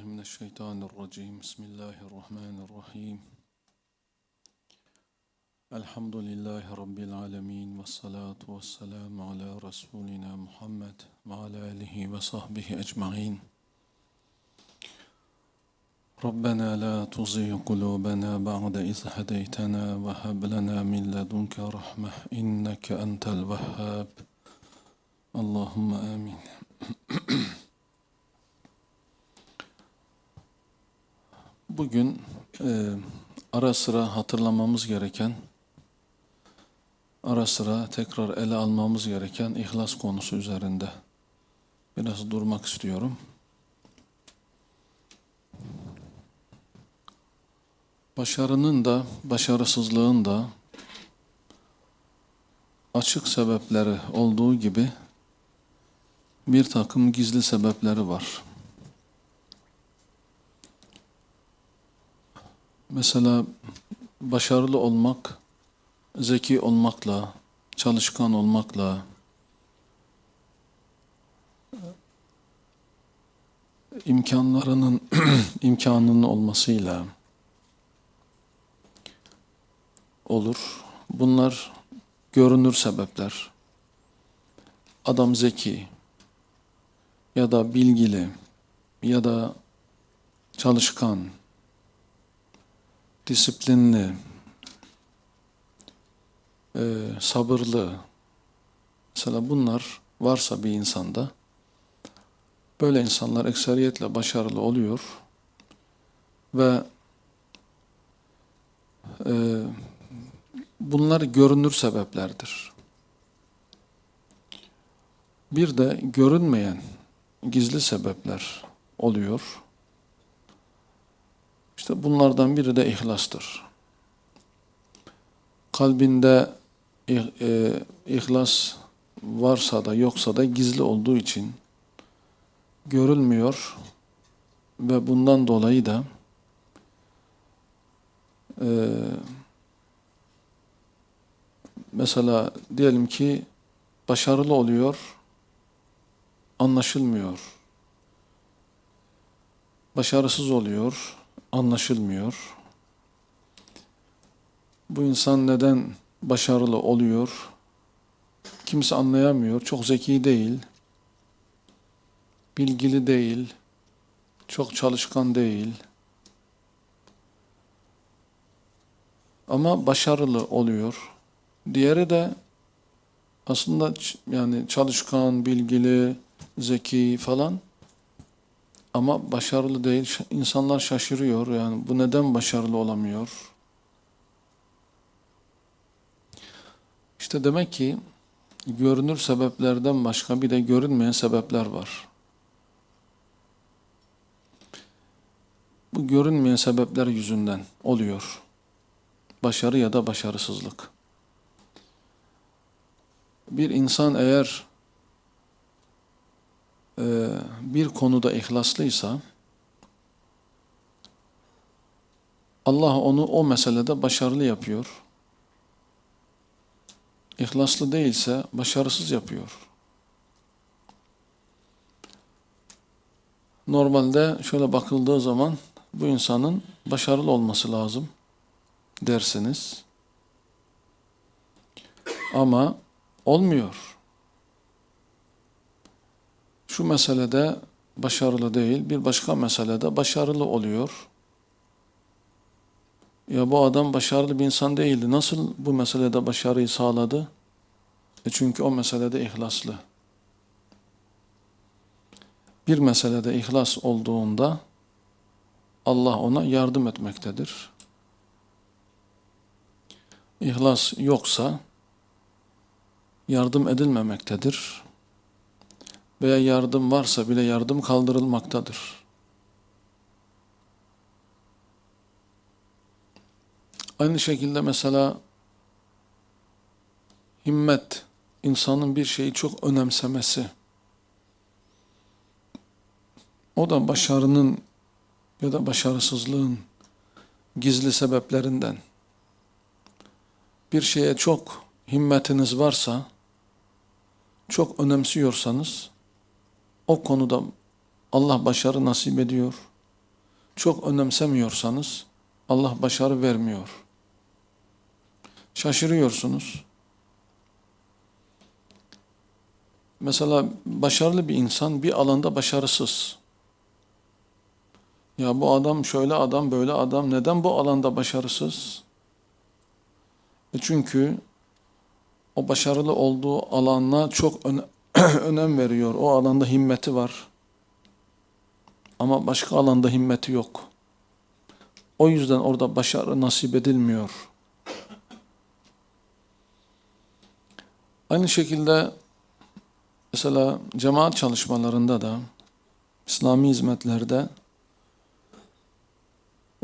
بالله من الشيطان الرجيم. بسم الله الرحمن الرحيم. الحمد لله رب العالمين والصلاة والسلام على رسولنا محمد وعلى آله وصحبه أجمعين. ربنا لا تزغ قلوبنا بعد إذ هديتنا وهب لنا من لدنك رحمة إنك أنت الوهاب. اللهم آمين. Bugün e, ara sıra hatırlamamız gereken, ara sıra tekrar ele almamız gereken ihlas konusu üzerinde biraz durmak istiyorum. Başarının da, başarısızlığın da açık sebepleri olduğu gibi bir takım gizli sebepleri var. Mesela başarılı olmak, zeki olmakla, çalışkan olmakla, imkanlarının imkanının olmasıyla olur. Bunlar görünür sebepler. Adam zeki ya da bilgili ya da çalışkan disiplinli, e, sabırlı, mesela bunlar varsa bir insanda, böyle insanlar ekseriyetle başarılı oluyor ve e, bunlar görünür sebeplerdir. Bir de görünmeyen gizli sebepler oluyor. İşte bunlardan biri de ihlastır. Kalbinde e, ihlas varsa da yoksa da gizli olduğu için görülmüyor ve bundan dolayı da e, mesela diyelim ki başarılı oluyor anlaşılmıyor. Başarısız oluyor anlaşılmıyor. Bu insan neden başarılı oluyor? Kimse anlayamıyor. Çok zeki değil. Bilgili değil. Çok çalışkan değil. Ama başarılı oluyor. Diğeri de aslında yani çalışkan, bilgili, zeki falan ama başarılı değil. İnsanlar şaşırıyor. Yani bu neden başarılı olamıyor? İşte demek ki görünür sebeplerden başka bir de görünmeyen sebepler var. Bu görünmeyen sebepler yüzünden oluyor. Başarı ya da başarısızlık. Bir insan eğer bir konuda ihlaslıysa Allah onu o meselede başarılı yapıyor. İhlaslı değilse başarısız yapıyor. Normalde şöyle bakıldığı zaman bu insanın başarılı olması lazım dersiniz. Ama olmuyor şu meselede başarılı değil, bir başka meselede başarılı oluyor. Ya bu adam başarılı bir insan değildi. Nasıl bu meselede başarıyı sağladı? E çünkü o meselede ihlaslı. Bir meselede ihlas olduğunda Allah ona yardım etmektedir. İhlas yoksa yardım edilmemektedir veya yardım varsa bile yardım kaldırılmaktadır. Aynı şekilde mesela himmet, insanın bir şeyi çok önemsemesi, o da başarının ya da başarısızlığın gizli sebeplerinden. Bir şeye çok himmetiniz varsa, çok önemsiyorsanız, o konuda Allah başarı nasip ediyor. çok önemsemiyorsanız Allah başarı vermiyor. Şaşırıyorsunuz. Mesela başarılı bir insan bir alanda başarısız. Ya bu adam şöyle adam böyle adam neden bu alanda başarısız? E çünkü o başarılı olduğu alana çok önem veriyor. O alanda himmeti var. Ama başka alanda himmeti yok. O yüzden orada başarı nasip edilmiyor. Aynı şekilde mesela cemaat çalışmalarında da İslami hizmetlerde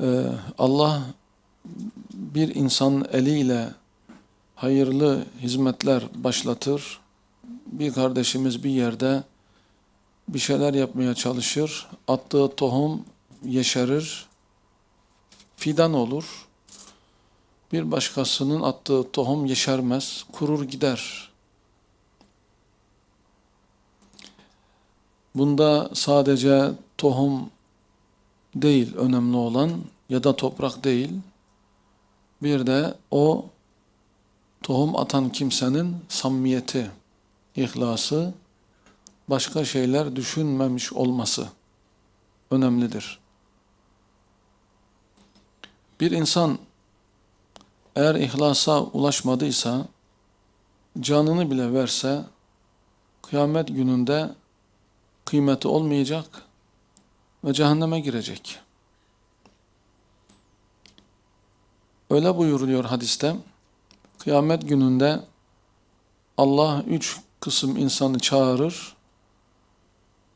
e, Allah bir insanın eliyle hayırlı hizmetler başlatır. Bir kardeşimiz bir yerde bir şeyler yapmaya çalışır. Attığı tohum yeşerir, fidan olur. Bir başkasının attığı tohum yeşermez, kurur gider. Bunda sadece tohum değil önemli olan ya da toprak değil. Bir de o tohum atan kimsenin samimiyeti, ihlası, başka şeyler düşünmemiş olması önemlidir. Bir insan eğer ihlasa ulaşmadıysa, canını bile verse, kıyamet gününde kıymeti olmayacak ve cehenneme girecek. Öyle buyuruluyor hadiste, kıyamet gününde Allah üç kısım insanı çağırır,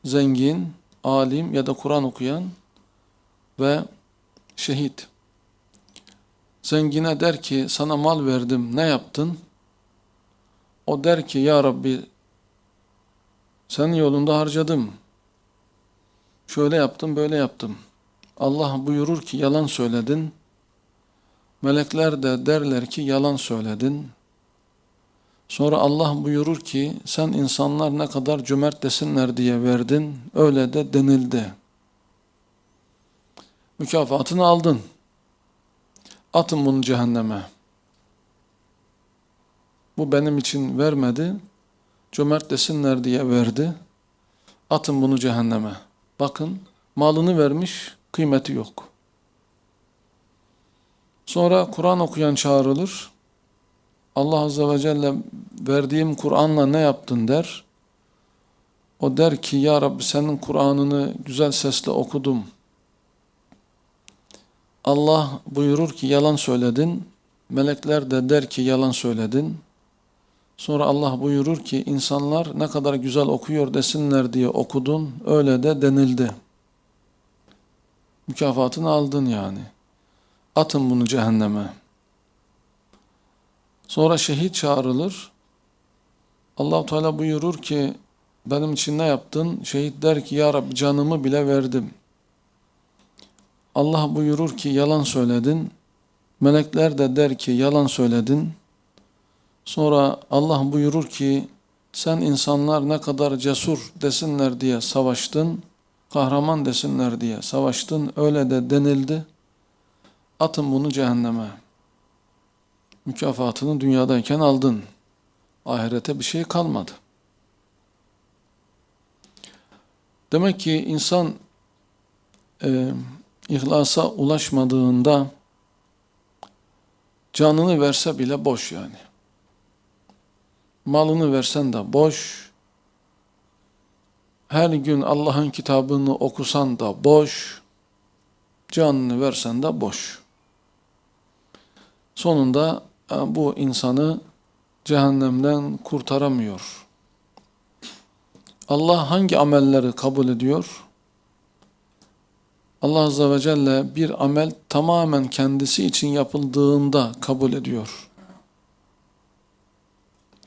zengin, alim ya da Kur'an okuyan ve şehit. Zengine der ki sana mal verdim ne yaptın? O der ki ya Rabbi senin yolunda harcadım. Şöyle yaptım böyle yaptım. Allah buyurur ki yalan söyledin. Melekler de derler ki yalan söyledin. Sonra Allah buyurur ki sen insanlar ne kadar cömert desinler diye verdin. Öyle de denildi. Mükafatını aldın. Atın bunu cehenneme. Bu benim için vermedi. Cömert desinler diye verdi. Atın bunu cehenneme. Bakın malını vermiş, kıymeti yok. Sonra Kur'an okuyan çağrılır. Allah Azze ve Celle verdiğim Kur'an'la ne yaptın der. O der ki ya Rabbi senin Kur'an'ını güzel sesle okudum. Allah buyurur ki yalan söyledin. Melekler de der ki yalan söyledin. Sonra Allah buyurur ki insanlar ne kadar güzel okuyor desinler diye okudun. Öyle de denildi. Mükafatını aldın yani. Atın bunu cehenneme. Sonra şehit çağrılır. allah Teala buyurur ki benim için ne yaptın? Şehit der ki ya Rabbi canımı bile verdim. Allah buyurur ki yalan söyledin. Melekler de der ki yalan söyledin. Sonra Allah buyurur ki sen insanlar ne kadar cesur desinler diye savaştın. Kahraman desinler diye savaştın. Öyle de denildi. Atın bunu cehenneme. Mükafatını dünyadayken aldın. Ahirete bir şey kalmadı. Demek ki insan e, ihlasa ulaşmadığında canını verse bile boş yani. Malını versen de boş. Her gün Allah'ın kitabını okusan da boş. Canını versen de boş. Sonunda bu insanı cehennemden kurtaramıyor. Allah hangi amelleri kabul ediyor? Allah Azze ve Celle bir amel tamamen kendisi için yapıldığında kabul ediyor.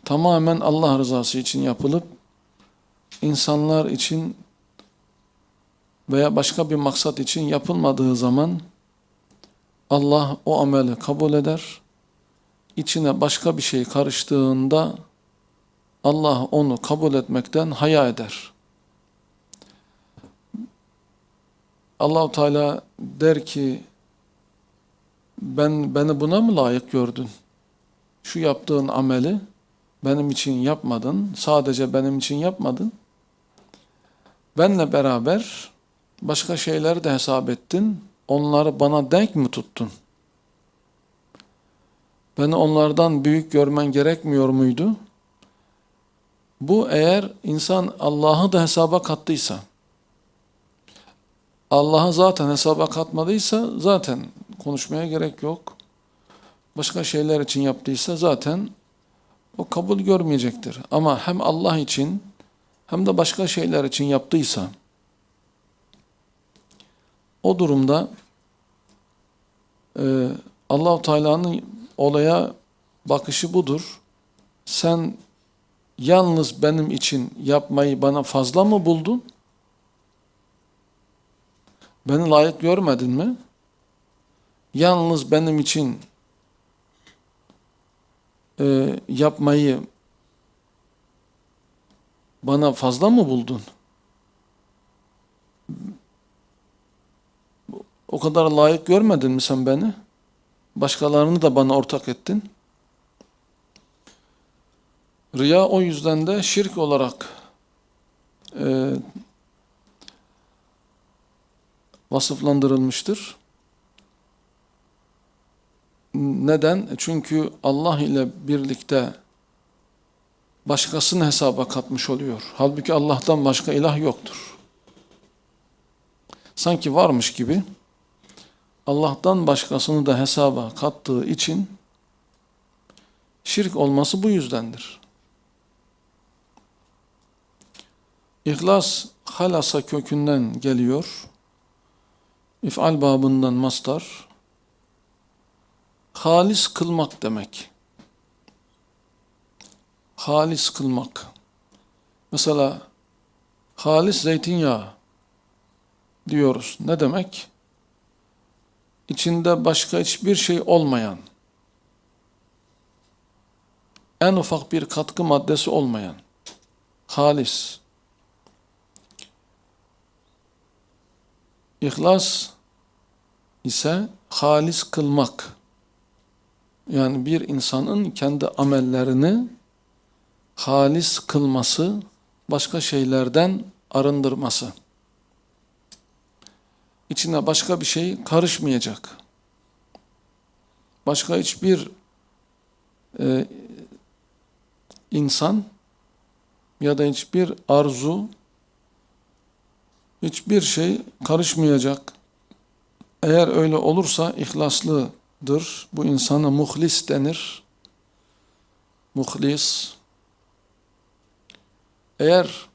Tamamen Allah rızası için yapılıp insanlar için veya başka bir maksat için yapılmadığı zaman Allah o ameli kabul eder. İçine başka bir şey karıştığında Allah onu kabul etmekten haya eder. Allahu Teala der ki ben beni buna mı layık gördün? Şu yaptığın ameli benim için yapmadın, sadece benim için yapmadın. Benle beraber başka şeyleri de hesap ettin. Onları bana denk mi tuttun? Beni onlardan büyük görmen gerekmiyor muydu? Bu eğer insan Allah'ı da hesaba kattıysa, Allah'ı zaten hesaba katmadıysa zaten konuşmaya gerek yok. Başka şeyler için yaptıysa zaten o kabul görmeyecektir. Ama hem Allah için hem de başka şeyler için yaptıysa o durumda e, Allahu Teala'nın olaya bakışı budur. Sen yalnız benim için yapmayı bana fazla mı buldun? Beni layık görmedin mi? Yalnız benim için e, yapmayı bana fazla mı buldun? O kadar layık görmedin mi sen beni? Başkalarını da bana ortak ettin. Riya o yüzden de şirk olarak e, vasıflandırılmıştır. Neden? Çünkü Allah ile birlikte başkasını hesaba katmış oluyor. Halbuki Allah'tan başka ilah yoktur. Sanki varmış gibi Allah'tan başkasını da hesaba kattığı için şirk olması bu yüzdendir. İhlas halasa kökünden geliyor. İf'al babından mastar. Halis kılmak demek. Halis kılmak. Mesela halis zeytinyağı diyoruz. Ne demek? İçinde başka hiçbir şey olmayan, en ufak bir katkı maddesi olmayan, halis. İhlas ise halis kılmak. Yani bir insanın kendi amellerini halis kılması, başka şeylerden arındırması. İçine başka bir şey karışmayacak. Başka hiçbir e, insan ya da hiçbir arzu, hiçbir şey karışmayacak. Eğer öyle olursa ihlaslıdır. Bu insana muhlis denir. Muhlis. Eğer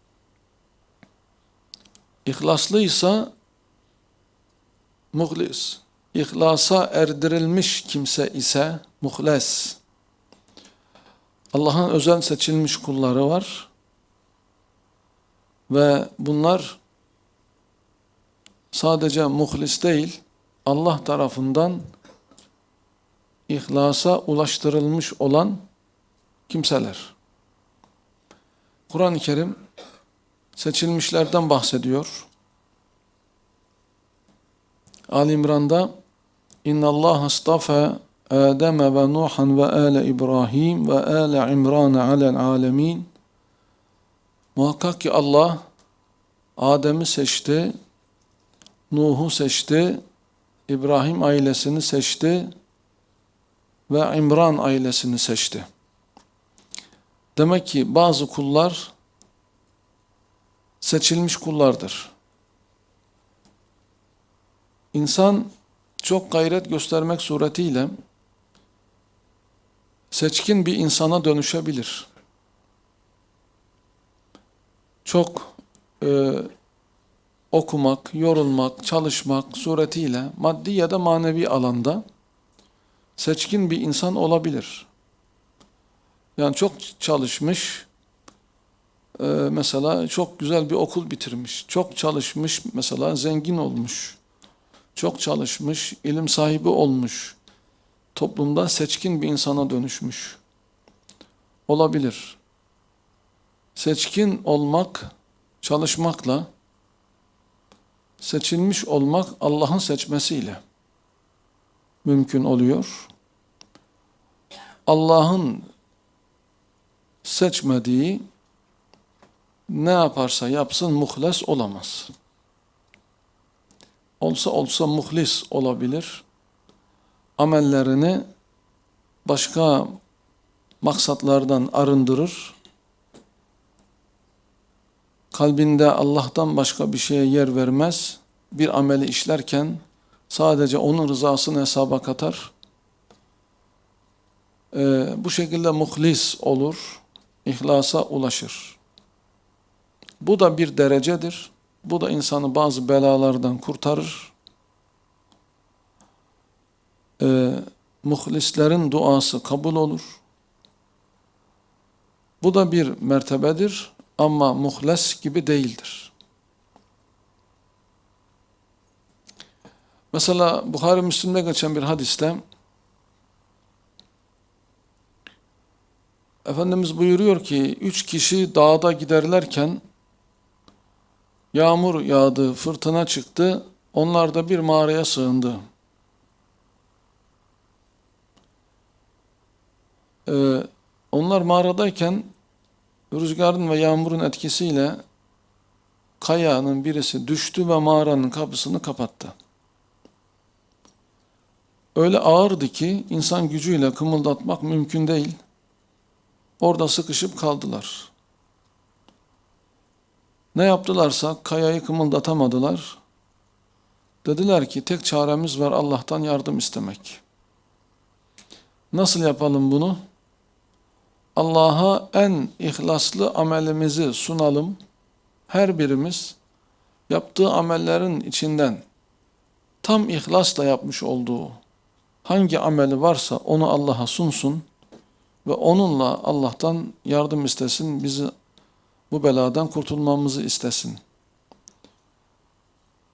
ihlaslıysa muhlis, ihlasa erdirilmiş kimse ise muhles. Allah'ın özel seçilmiş kulları var. Ve bunlar sadece muhlis değil, Allah tarafından ihlasa ulaştırılmış olan kimseler. Kur'an-ı Kerim seçilmişlerden bahsediyor. Ali İmran'da İnna Allah astafa Adem ve Nuhan ve ale İbrahim ve ale İmran alel alemin Muhakkak ki Allah Adem'i seçti, Nuh'u seçti, İbrahim ailesini seçti ve İmran ailesini seçti. Demek ki bazı kullar seçilmiş kullardır. İnsan çok gayret göstermek suretiyle seçkin bir insana dönüşebilir. Çok e, okumak, yorulmak, çalışmak suretiyle maddi ya da manevi alanda seçkin bir insan olabilir. Yani çok çalışmış, e, mesela çok güzel bir okul bitirmiş, çok çalışmış, mesela zengin olmuş çok çalışmış, ilim sahibi olmuş, toplumda seçkin bir insana dönüşmüş. Olabilir. Seçkin olmak, çalışmakla seçilmiş olmak Allah'ın seçmesiyle mümkün oluyor. Allah'ın seçmediği ne yaparsa yapsın muhles olamaz. Olsa olsa muhlis olabilir. Amellerini başka maksatlardan arındırır. Kalbinde Allah'tan başka bir şeye yer vermez. Bir ameli işlerken sadece onun rızasını hesaba katar. Ee, bu şekilde muhlis olur, ihlasa ulaşır. Bu da bir derecedir. Bu da insanı bazı belalardan kurtarır. Ee, muhlislerin duası kabul olur. Bu da bir mertebedir ama muhles gibi değildir. Mesela Bukhari Müslim'de geçen bir hadiste Efendimiz buyuruyor ki üç kişi dağda giderlerken yağmur yağdı, fırtına çıktı, onlar da bir mağaraya sığındı. Ee, onlar mağaradayken rüzgarın ve yağmurun etkisiyle kayanın birisi düştü ve mağaranın kapısını kapattı. Öyle ağırdı ki insan gücüyle kımıldatmak mümkün değil. Orada sıkışıp kaldılar. Ne yaptılarsa kayayı kımıldatamadılar. Dediler ki tek çaremiz var Allah'tan yardım istemek. Nasıl yapalım bunu? Allah'a en ihlaslı amelimizi sunalım. Her birimiz yaptığı amellerin içinden tam ihlasla yapmış olduğu hangi ameli varsa onu Allah'a sunsun ve onunla Allah'tan yardım istesin, bizi bu beladan kurtulmamızı istesin.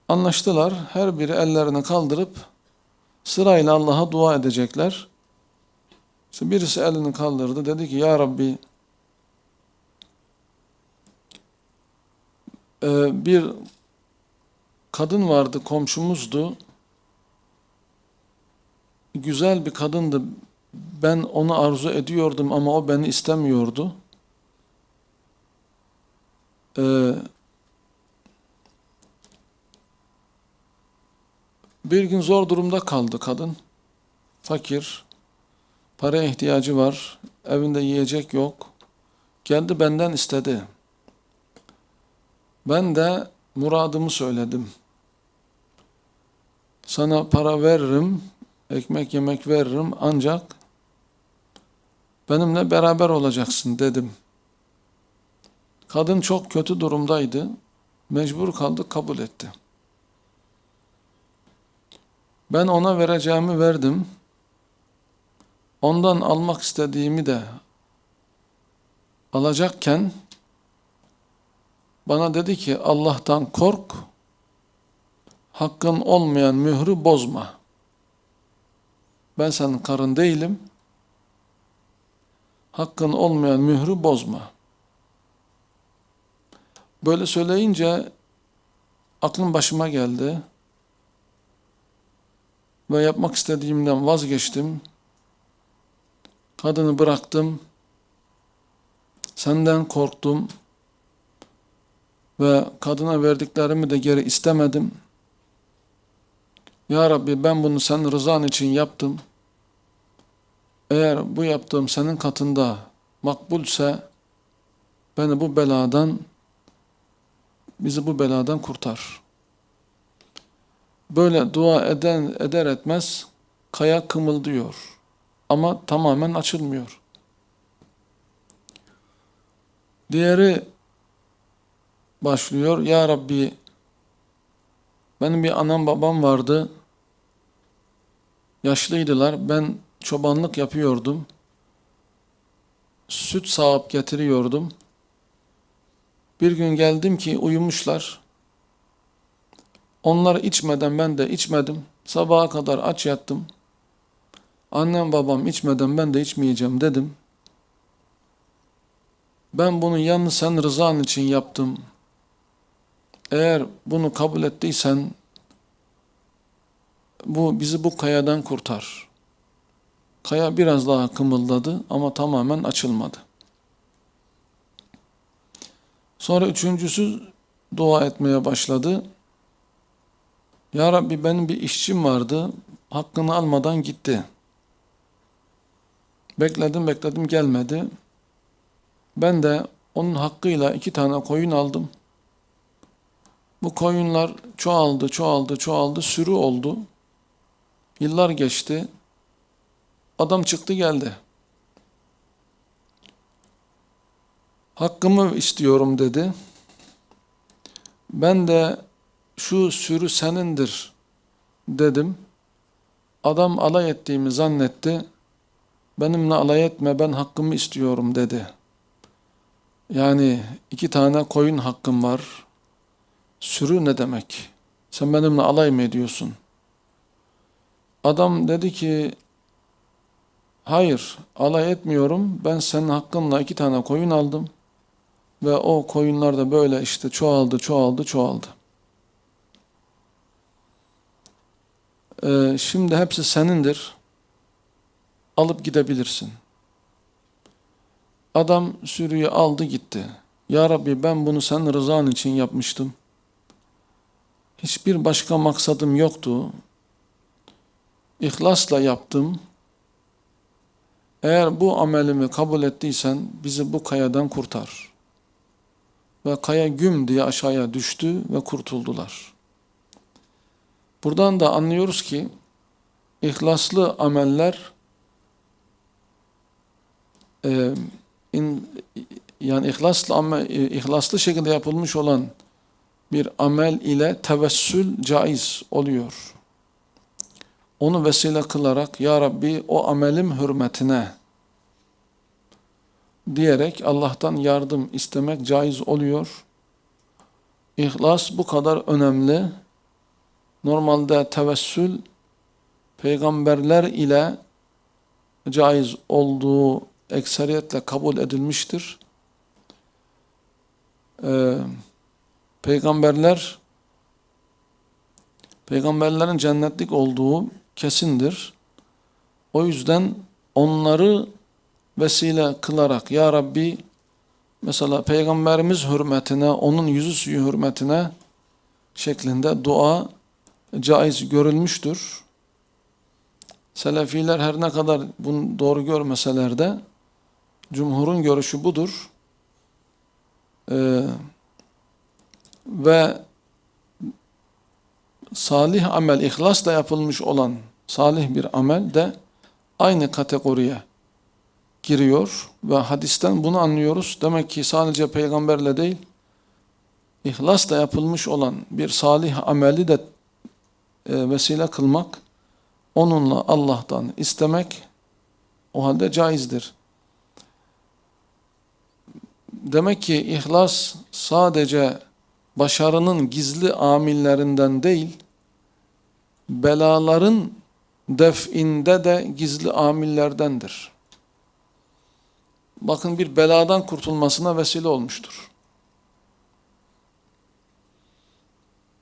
Anlaştılar, her biri ellerini kaldırıp sırayla Allah'a dua edecekler. İşte birisi elini kaldırdı, dedi ki, Ya Rabbi, e, bir kadın vardı, komşumuzdu, güzel bir kadındı, ben onu arzu ediyordum ama o beni istemiyordu. Ee, bir gün zor durumda kaldı kadın. Fakir, para ihtiyacı var, evinde yiyecek yok. Geldi benden istedi. Ben de muradımı söyledim. Sana para veririm, ekmek yemek veririm ancak benimle beraber olacaksın dedim. Kadın çok kötü durumdaydı. Mecbur kaldı, kabul etti. Ben ona vereceğimi verdim. Ondan almak istediğimi de alacakken bana dedi ki Allah'tan kork, hakkın olmayan mührü bozma. Ben senin karın değilim, hakkın olmayan mührü bozma. Böyle söyleyince aklım başıma geldi ve yapmak istediğimden vazgeçtim. Kadını bıraktım. Senden korktum ve kadına verdiklerimi de geri istemedim. Ya Rabbi ben bunu senin rızan için yaptım. Eğer bu yaptığım senin katında makbulse beni bu beladan bizi bu beladan kurtar. Böyle dua eden eder etmez kaya kımıldıyor. Ama tamamen açılmıyor. Diğeri başlıyor. Ya Rabbi benim bir anam babam vardı. Yaşlıydılar. Ben çobanlık yapıyordum. Süt sağıp getiriyordum. Bir gün geldim ki uyumuşlar. Onlar içmeden ben de içmedim. Sabaha kadar aç yattım. Annem babam içmeden ben de içmeyeceğim dedim. Ben bunu yalnız sen rızan için yaptım eğer bunu kabul ettiysen bu bizi bu kayadan kurtar. Kaya biraz daha kımıldadı ama tamamen açılmadı. Sonra üçüncüsü dua etmeye başladı. Ya Rabbi benim bir işçim vardı. Hakkını almadan gitti. Bekledim bekledim gelmedi. Ben de onun hakkıyla iki tane koyun aldım. Bu koyunlar çoğaldı, çoğaldı, çoğaldı, sürü oldu. Yıllar geçti. Adam çıktı geldi. Hakkımı istiyorum dedi. Ben de şu sürü senindir dedim. Adam alay ettiğimi zannetti. Benimle alay etme ben hakkımı istiyorum dedi. Yani iki tane koyun hakkım var. Sürü ne demek? Sen benimle alay mı ediyorsun? Adam dedi ki hayır alay etmiyorum. Ben senin hakkınla iki tane koyun aldım. Ve o koyunlar da böyle işte çoğaldı, çoğaldı, çoğaldı. Ee, şimdi hepsi senindir. Alıp gidebilirsin. Adam sürüyü aldı gitti. Ya Rabbi ben bunu sen rızan için yapmıştım. Hiçbir başka maksadım yoktu. İhlasla yaptım. Eğer bu amelimi kabul ettiysen bizi bu kayadan kurtar. Ve kaya güm diye aşağıya düştü ve kurtuldular. Buradan da anlıyoruz ki ihlaslı ameller e, in, yani ihlaslı amel, ihlaslı şekilde yapılmış olan bir amel ile tevessül caiz oluyor. Onu vesile kılarak Ya Rabbi o amelim hürmetine diyerek Allah'tan yardım istemek caiz oluyor. İhlas bu kadar önemli. Normalde tevessül peygamberler ile caiz olduğu ekseriyetle kabul edilmiştir. Ee, peygamberler peygamberlerin cennetlik olduğu kesindir. O yüzden onları vesile kılarak Ya Rabbi mesela peygamberimiz hürmetine, onun yüzü suyu hürmetine şeklinde dua caiz görülmüştür. Selefiler her ne kadar bunu doğru görmeseler de cumhurun görüşü budur. Ee, ve salih amel, ihlasla yapılmış olan salih bir amel de aynı kategoriye giriyor ve hadisten bunu anlıyoruz. Demek ki sadece peygamberle değil, ihlasla yapılmış olan bir salih ameli de e, vesile kılmak, onunla Allah'tan istemek o halde caizdir. Demek ki ihlas sadece başarının gizli amillerinden değil, belaların def'inde de gizli amillerdendir. Bakın bir beladan kurtulmasına vesile olmuştur.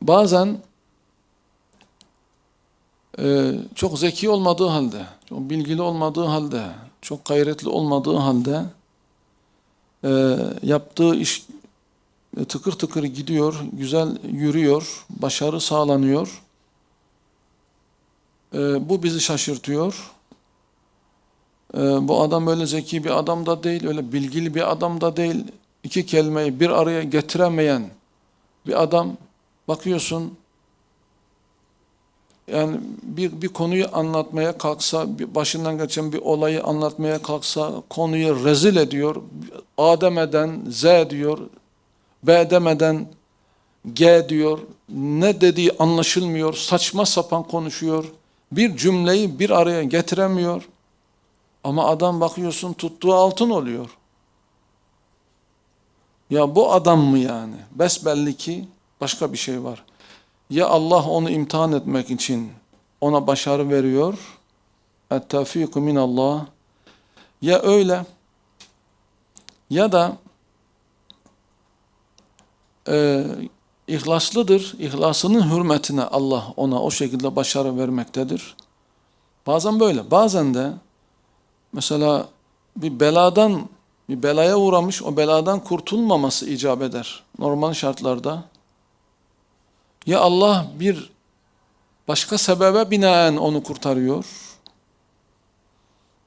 Bazen e, çok zeki olmadığı halde, çok bilgili olmadığı halde, çok gayretli olmadığı halde e, yaptığı iş e, tıkır tıkır gidiyor, güzel yürüyor, başarı sağlanıyor. E, bu bizi şaşırtıyor. E, bu adam öyle zeki bir adam da değil, öyle bilgili bir adam da değil. İki kelimeyi bir araya getiremeyen bir adam bakıyorsun yani bir, bir konuyu anlatmaya kalksa, bir başından geçen bir olayı anlatmaya kalksa konuyu rezil ediyor. A demeden Z diyor, B demeden G diyor. Ne dediği anlaşılmıyor, saçma sapan konuşuyor. Bir cümleyi bir araya getiremiyor. Ama adam bakıyorsun tuttuğu altın oluyor. Ya bu adam mı yani? Besbelli ki başka bir şey var. Ya Allah onu imtihan etmek için ona başarı veriyor. Et-tevfiku minallah. Ya öyle ya da e, ihlaslıdır. İhlasının hürmetine Allah ona o şekilde başarı vermektedir. Bazen böyle. Bazen de mesela bir beladan bir belaya uğramış o beladan kurtulmaması icap eder. Normal şartlarda. Ya Allah bir başka sebebe binaen onu kurtarıyor.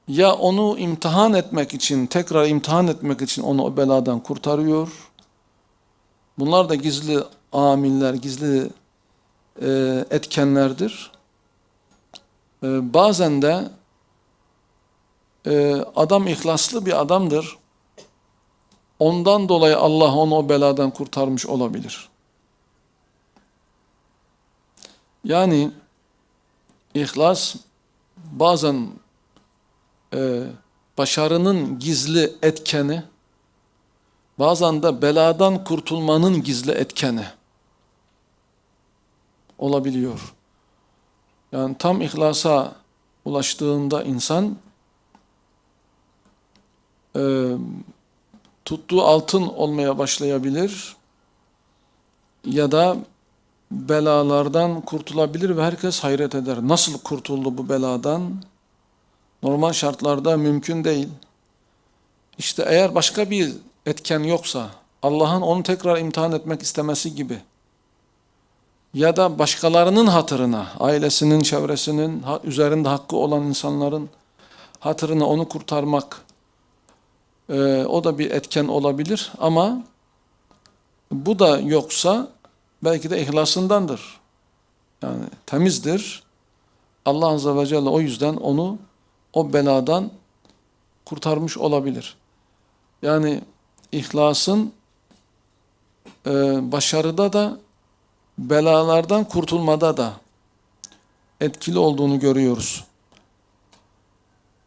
Ya onu imtihan etmek için, tekrar imtihan etmek için onu o beladan kurtarıyor. Bunlar da gizli amiller, gizli e, etkenlerdir. E, bazen de adam ihlaslı bir adamdır. Ondan dolayı Allah onu o beladan kurtarmış olabilir. Yani ihlas bazen e, başarının gizli etkeni, bazen de beladan kurtulmanın gizli etkeni olabiliyor. Yani tam ihlasa ulaştığında insan e, tuttuğu altın olmaya başlayabilir ya da belalardan kurtulabilir ve herkes hayret eder. Nasıl kurtuldu bu beladan? Normal şartlarda mümkün değil. İşte eğer başka bir etken yoksa, Allah'ın onu tekrar imtihan etmek istemesi gibi ya da başkalarının hatırına, ailesinin, çevresinin, üzerinde hakkı olan insanların hatırına onu kurtarmak e, o da bir etken olabilir ama bu da yoksa belki de ihlasındandır. Yani temizdir. Allah Azze ve Celle o yüzden onu o beladan kurtarmış olabilir. Yani ihlasın e, başarıda da belalardan kurtulmada da etkili olduğunu görüyoruz.